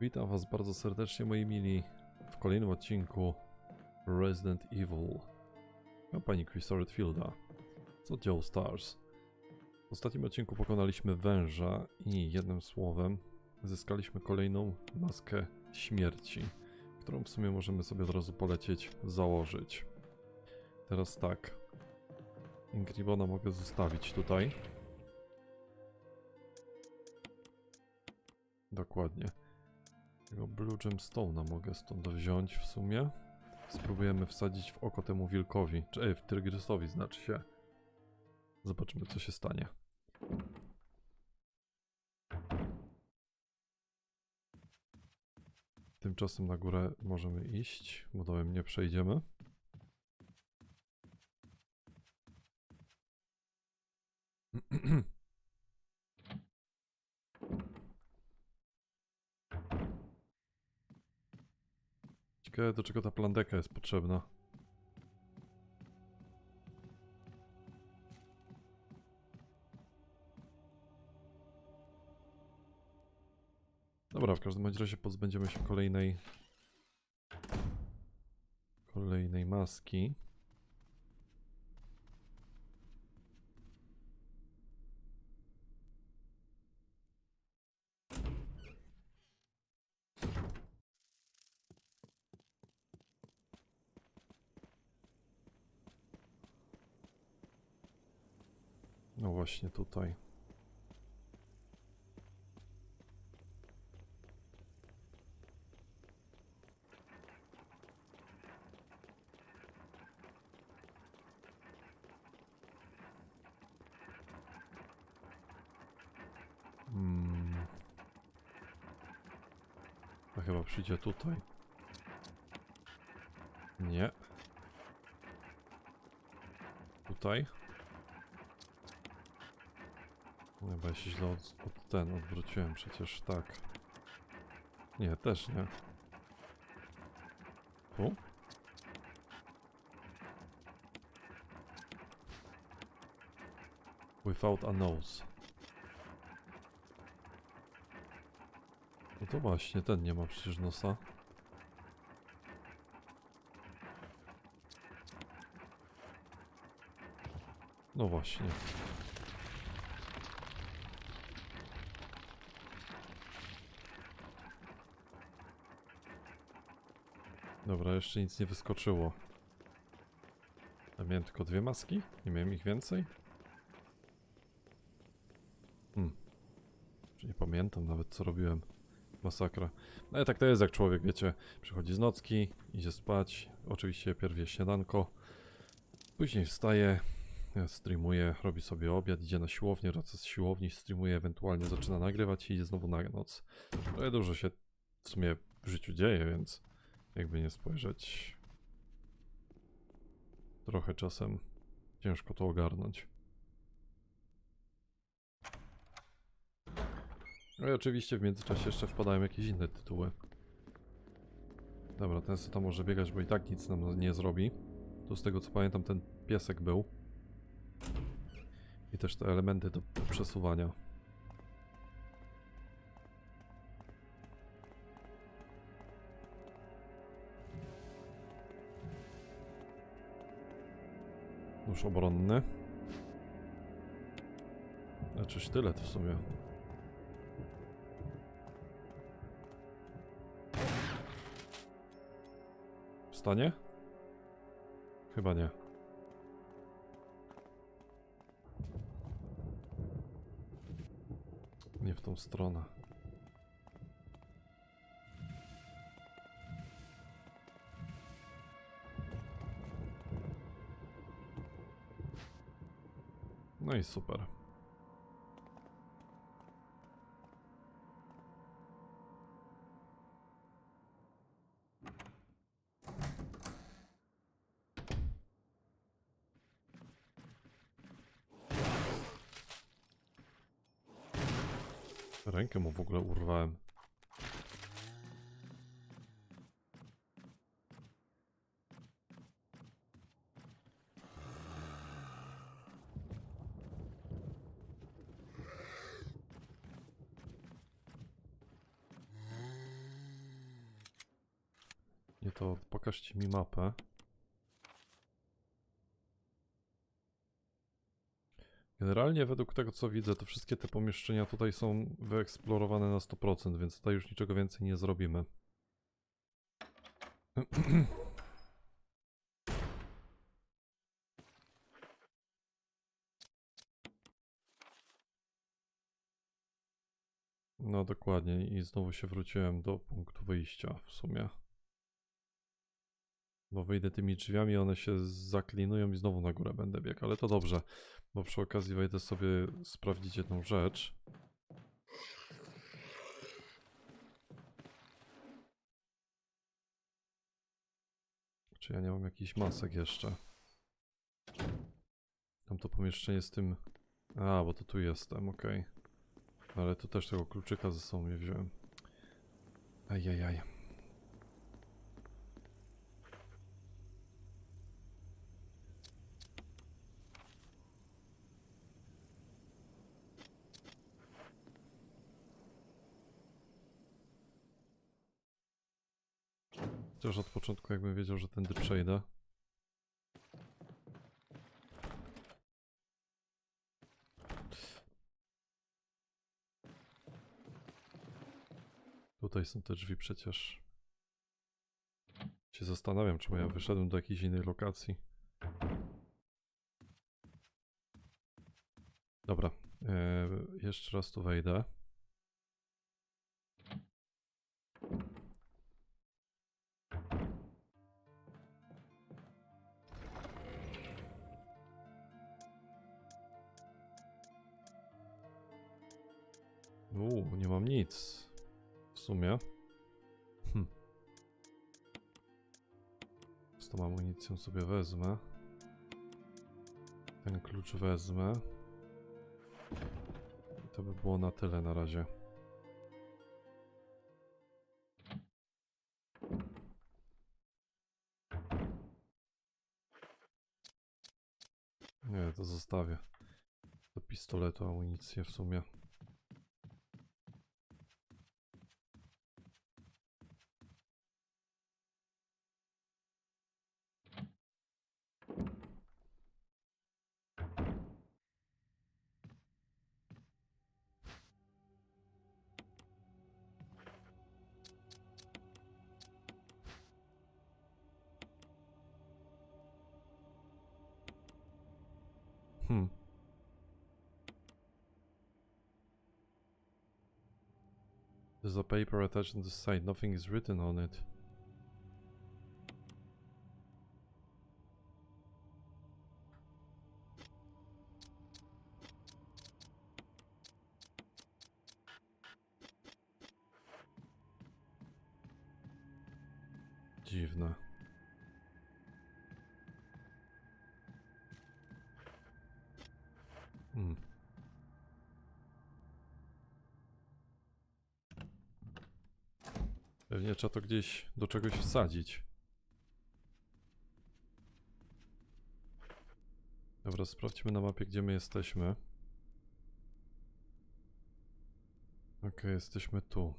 Witam Was bardzo serdecznie, moi mili, w kolejnym odcinku Resident Evil. Kampanii Chris Redfielda z oddziału Stars. W ostatnim odcinku pokonaliśmy węża i jednym słowem zyskaliśmy kolejną maskę śmierci, którą w sumie możemy sobie od razu polecieć założyć. Teraz tak. Ingribona mogę zostawić tutaj. Dokładnie. Tego Blue Gemstone'a mogę stąd wziąć w sumie. Spróbujemy wsadzić w oko temu wilkowi. Czy ej, w tygrysowi znaczy się. Zobaczymy co się stanie. Tymczasem na górę możemy iść, bo dołem nie przejdziemy. Do czego ta plandeka jest potrzebna. Dobra, w każdym razie pozbędziemy się kolejnej kolejnej maski. No właśnie tutaj. Hmm. To chyba przyjdzie tutaj. Nie. Tutaj. Nie, bo ja się źle od, od ten odwróciłem przecież, tak. Nie, też nie. Tu? Without a nose. No to właśnie, ten nie ma przecież nosa. No właśnie. Dobra, jeszcze nic nie wyskoczyło. A miałem tylko dwie maski? Nie miałem ich więcej? Hmm. Nie pamiętam nawet co robiłem. Masakra. No ale tak to jest jak człowiek, wiecie. Przychodzi z nocki, idzie spać. Oczywiście pierwie śniadanko. Później wstaje, e, streamuje, robi sobie obiad, idzie na siłownię, wraca z siłowni, streamuje, ewentualnie zaczyna nagrywać i idzie znowu na noc. Trochę dużo się w sumie w życiu dzieje, więc jakby nie spojrzeć. Trochę czasem ciężko to ogarnąć. No i oczywiście w międzyczasie jeszcze wpadają jakieś inne tytuły. Dobra, ten sobie tam może biegać, bo i tak nic nam nie zrobi. Tu z tego co pamiętam ten piesek był. I też te elementy do przesuwania. Nóż obronny. Znaczy sztylet w sumie. Wstanie? Chyba nie. Nie w tą stronę. No i super. Rękę mu w ogóle urwałem. To pokażcie mi mapę. Generalnie według tego co widzę, to wszystkie te pomieszczenia tutaj są wyeksplorowane na 100%, więc tutaj już niczego więcej nie zrobimy. No dokładnie i znowu się wróciłem do punktu wyjścia w sumie. Bo wyjdę tymi drzwiami, one się zaklinują i znowu na górę będę biegł, ale to dobrze, bo przy okazji wejdę sobie sprawdzić jedną rzecz. Czy ja nie mam jakichś masek jeszcze? Tam to pomieszczenie z tym... A, bo to tu jestem, okej. Ale tu też tego kluczyka ze sobą nie wziąłem. Ajajaj. Chociaż od początku jakbym wiedział, że tędy przejdę. Tutaj są te drzwi przecież. Się zastanawiam, czemu ja wyszedłem do jakiejś innej lokacji. Dobra, e, jeszcze raz tu wejdę. Amunicją sobie wezmę. Ten klucz wezmę. I to by było na tyle na razie. Nie, to zostawię. Do pistoletu amunicję w sumie. There's a paper attached on the side. Nothing is written on it. Trzeba to gdzieś do czegoś wsadzić. Dobra, sprawdźmy na mapie, gdzie my jesteśmy. Okej, jesteśmy tu.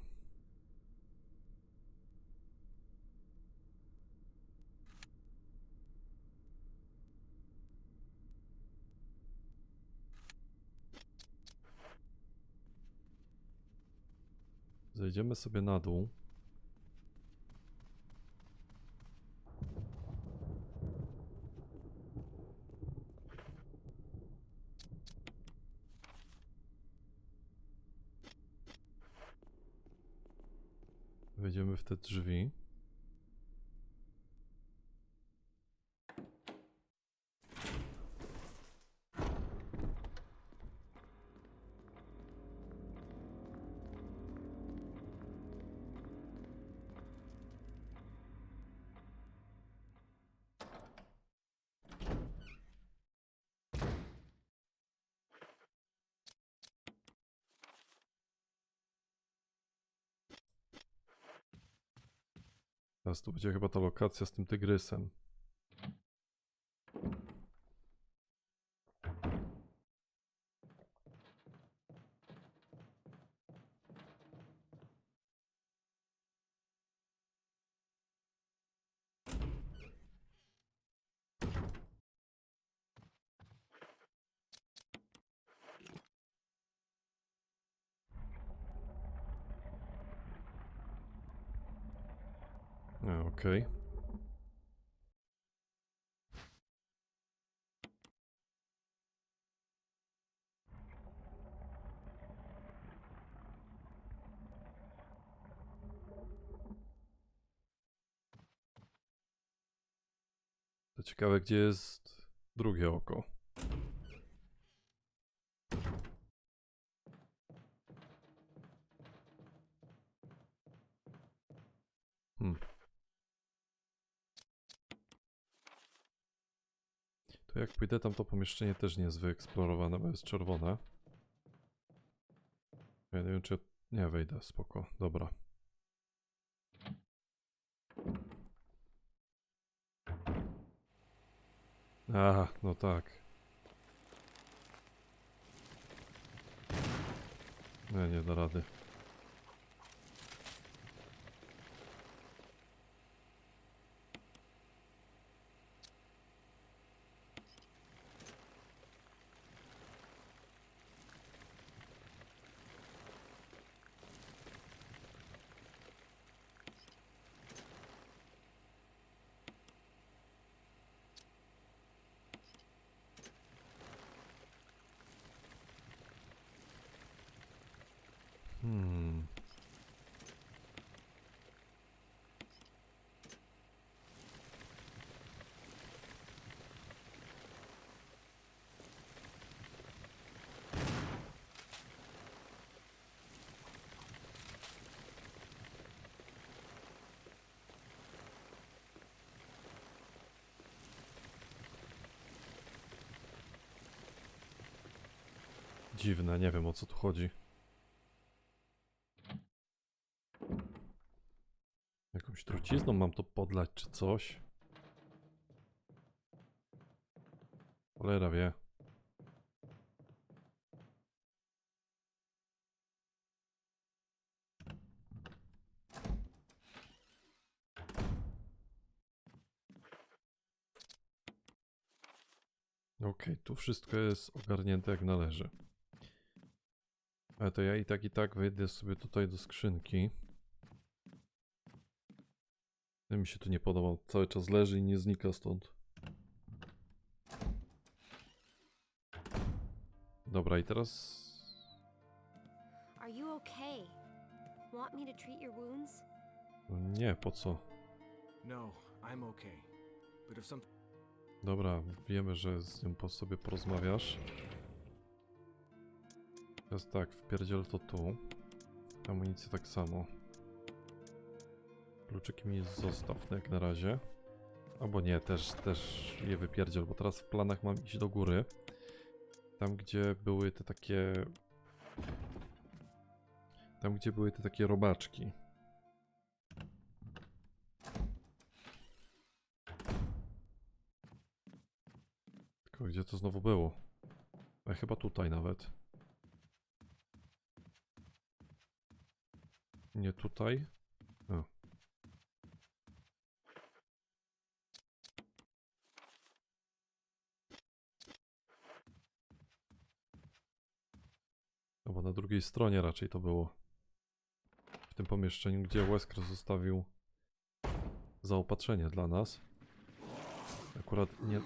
Zejdziemy sobie na dół. Wejdziemy w Teraz tu będzie chyba ta lokacja z tym tygrysem. Okej. To ciekawe, gdzie jest drugie oko. Hmm. To jak pójdę tam, to pomieszczenie też nie jest wyeksplorowane, bo jest czerwone. Ja nie wiem, czy... Nie, wejdę, spoko, dobra. A, no tak. Nie, nie da rady. Hmm. Dziwne, nie wiem o co tu chodzi. Jakąś trucizną mam to podlać czy coś? Cholera wie. Okej, tu wszystko jest ogarnięte jak należy. Ale to ja i tak i tak wejdę sobie tutaj do skrzynki. Ten mi się tu nie podobał. Cały czas leży i nie znika stąd. Dobra, i teraz... Are you okay? Want me to treat your wounds? no Nie, po co? No, I'm okay. But if something Dobra, wiemy, że z nią po sobie porozmawiasz. Teraz tak, wpierdziel to tu. Amunicję tak samo. Kluczyki mi zostaw jak na razie. Albo nie, też, też je wypierdziel, bo teraz w planach mam iść do góry. Tam, gdzie były te takie... Tam, gdzie były te takie robaczki. Tylko gdzie to znowu było? A chyba tutaj nawet. Nie tutaj. A. Bo na drugiej stronie raczej to było. W tym pomieszczeniu, gdzie Wesker zostawił zaopatrzenie dla nas. Akurat nie,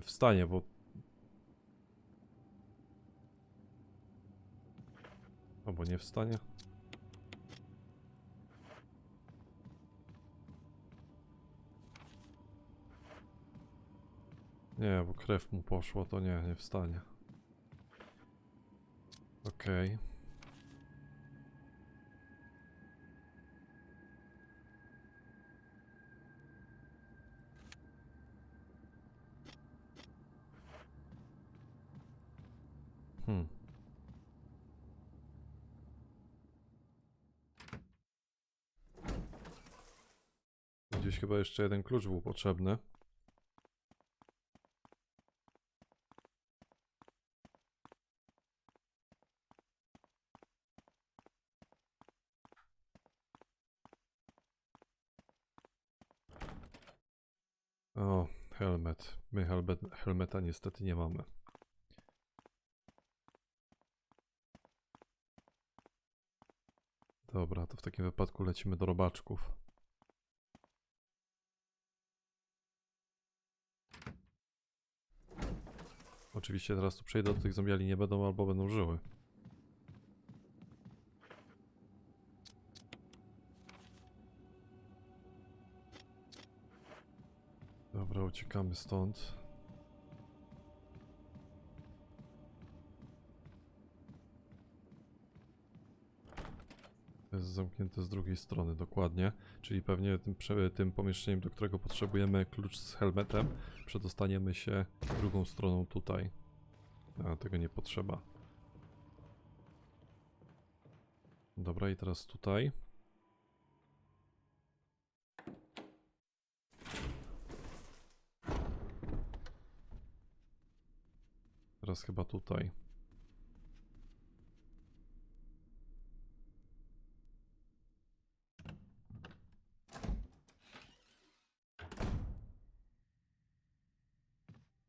Te wstanie, bo... Albo nie wstanie. Nie, bo krew mu poszła, to nie, nie wstanie. Okej. Hmm. Gdzieś chyba jeszcze jeden klucz był potrzebny. O, helmet. My helmet, helmeta niestety nie mamy. Dobra, to w takim wypadku lecimy do robaczków. Oczywiście teraz tu przejdę do tych zombiali nie będą albo będą żyły. Dobra, uciekamy stąd. Jest zamknięte z drugiej strony, dokładnie. Czyli pewnie tym, tym pomieszczeniem, do którego potrzebujemy klucz z helmetem, przedostaniemy się drugą stroną tutaj. A, tego nie potrzeba. Dobra, i teraz tutaj. Teraz chyba tutaj.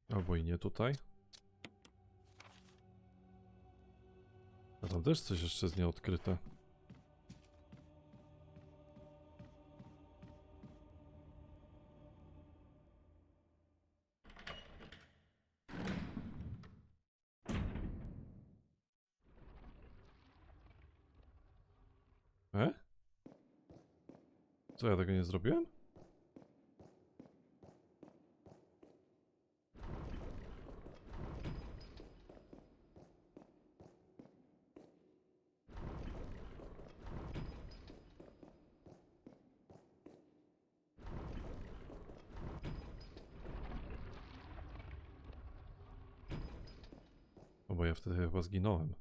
Albo i nie tutaj. A tam też coś jeszcze jest nieodkryte. E? Co ja tego nie zrobiłem? No bo ja wtedy zginąłem.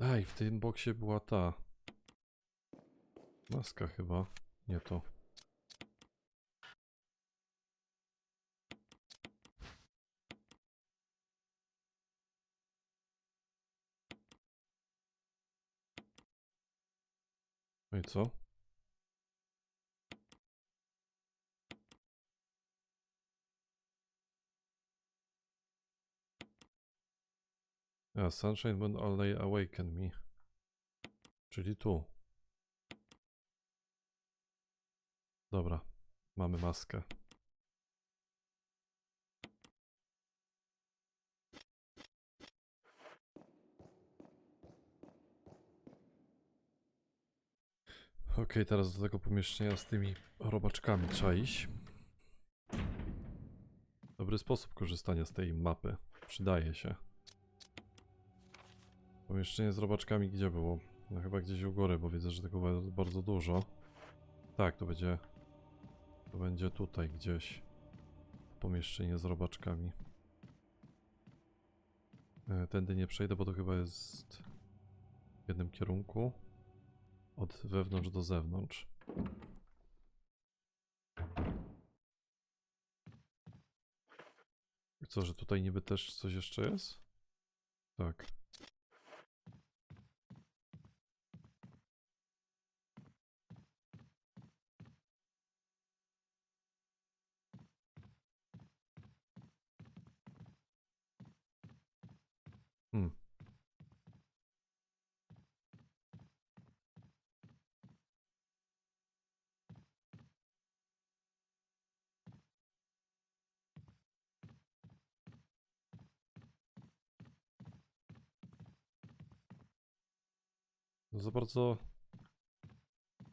Ej, w tym boksie była ta maska chyba. Nie to. I co? A, sunshine when only awaken me. Czyli tu. Dobra, mamy maskę. Okej, teraz do tego pomieszczenia z tymi robaczkami trzeba iść. Dobry sposób korzystania z tej mapy. Przydaje się. Pomieszczenie z robaczkami gdzie było? No chyba gdzieś u góry, bo widzę, że tego ba- bardzo dużo. Tak, to będzie... To będzie tutaj gdzieś. Pomieszczenie z robaczkami. E, Tędy nie przejdę, bo to chyba jest w jednym kierunku. Od wewnątrz do zewnątrz. Co, że tutaj niby też coś jeszcze jest? Tak. Hmm. Za bardzo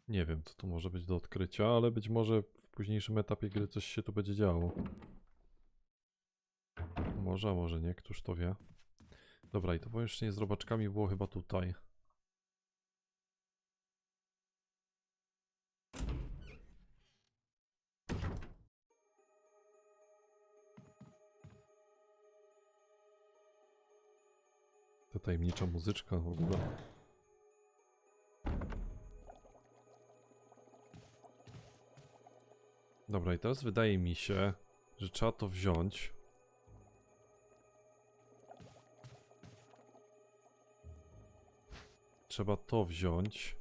nie wiem, co tu może być do odkrycia, ale być może w późniejszym etapie gry coś się tu będzie działo. Może, może nie, któż to wie. Dobra, i to pomieszczenie z robaczkami było chyba tutaj. Ta tajemnicza muzyczka w ogóle. Dobra, i teraz wydaje mi się, że trzeba to wziąć. Trzeba to wziąć.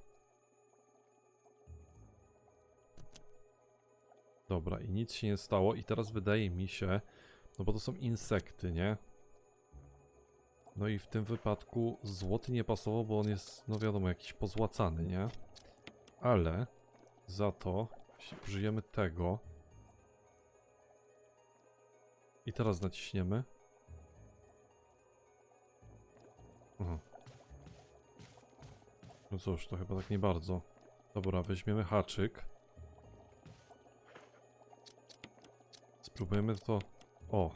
Dobra, i nic się nie stało. I teraz wydaje mi się, no bo to są insekty, nie? No i w tym wypadku złoty nie pasował, bo on jest, no wiadomo, jakiś pozłacany, nie? Ale za to jeśli użyjemy tego i teraz naciśniemy. Aha. No cóż, to chyba tak nie bardzo. Dobra, weźmiemy haczyk. Spróbujemy to, o,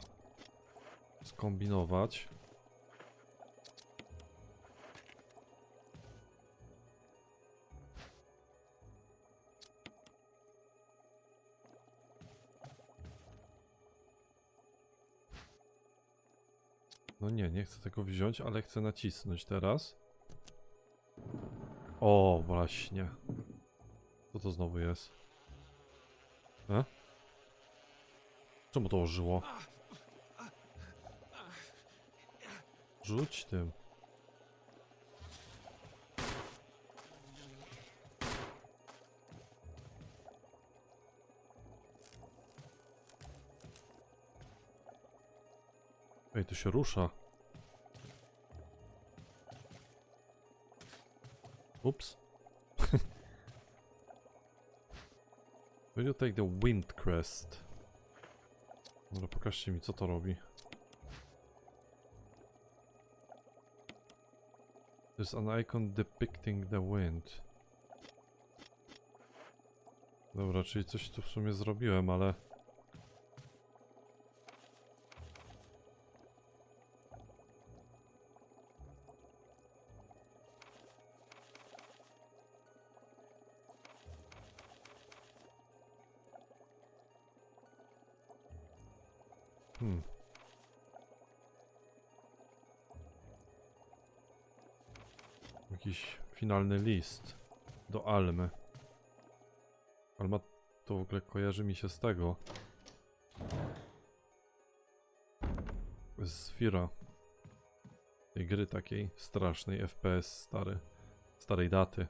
skombinować. No nie, nie chcę tego wziąć, ale chcę nacisnąć teraz. O, właśnie. Co to znowu jest? E? Czemu to ożyło? Rzuć tym. To się rusza. Ups. Will you take the wind crest? Może pokażcie mi co to robi. There's an icon depicting the wind. Dobra, czyli coś tu w sumie zrobiłem, ale... Hmm. Jakiś finalny list do Almy. Alma to w ogóle kojarzy mi się z tego. Z Fira. Tej gry takiej strasznej FPS stary, starej daty.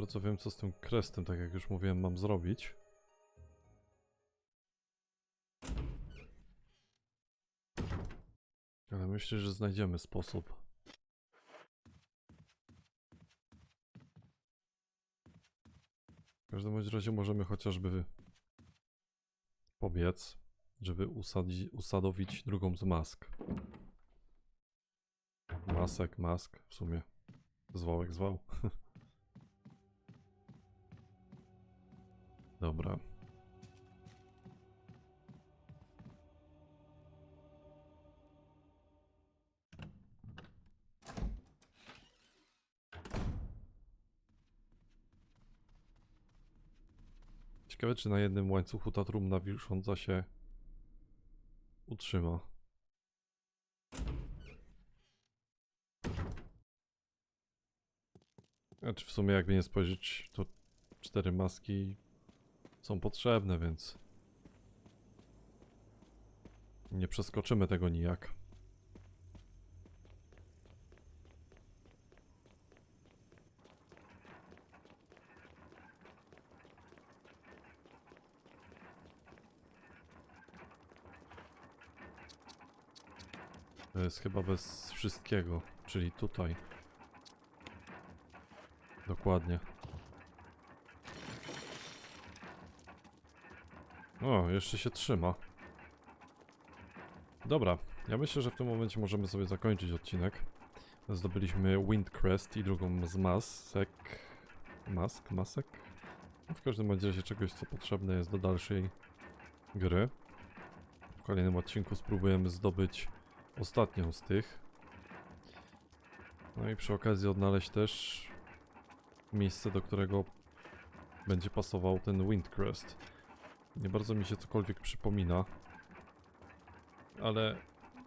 Bardzo wiem, co z tym krestem, tak jak już mówiłem, mam zrobić. Ale myślę, że znajdziemy sposób. W każdym razie możemy chociażby pobiec, żeby usadzi, usadowić drugą z mask. Masek, mask, w sumie. Zwał jak zwał. Dobra. Ciekawe, czy na jednym łańcuchu ta trumna wisząca się utrzyma. Znaczy w sumie jakby nie spojrzeć, to cztery maski są potrzebne, więc nie przeskoczymy tego nijak. To jest chyba bez wszystkiego, czyli tutaj. Dokładnie. O, jeszcze się trzyma. Dobra, ja myślę, że w tym momencie możemy sobie zakończyć odcinek. Zdobyliśmy Windcrest i drugą z masek. Mask? Masek? No, W każdym razie czegoś, co potrzebne jest do dalszej gry. W kolejnym odcinku spróbujemy zdobyć ostatnią z tych. No i przy okazji odnaleźć też miejsce, do którego będzie pasował ten Windcrest. Nie bardzo mi się cokolwiek przypomina. ale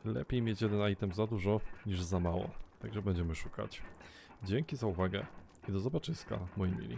lepiej mieć jeden item za dużo niż za mało. Także będziemy szukać. Dzięki za uwagę i do zobaczyska, moi mili.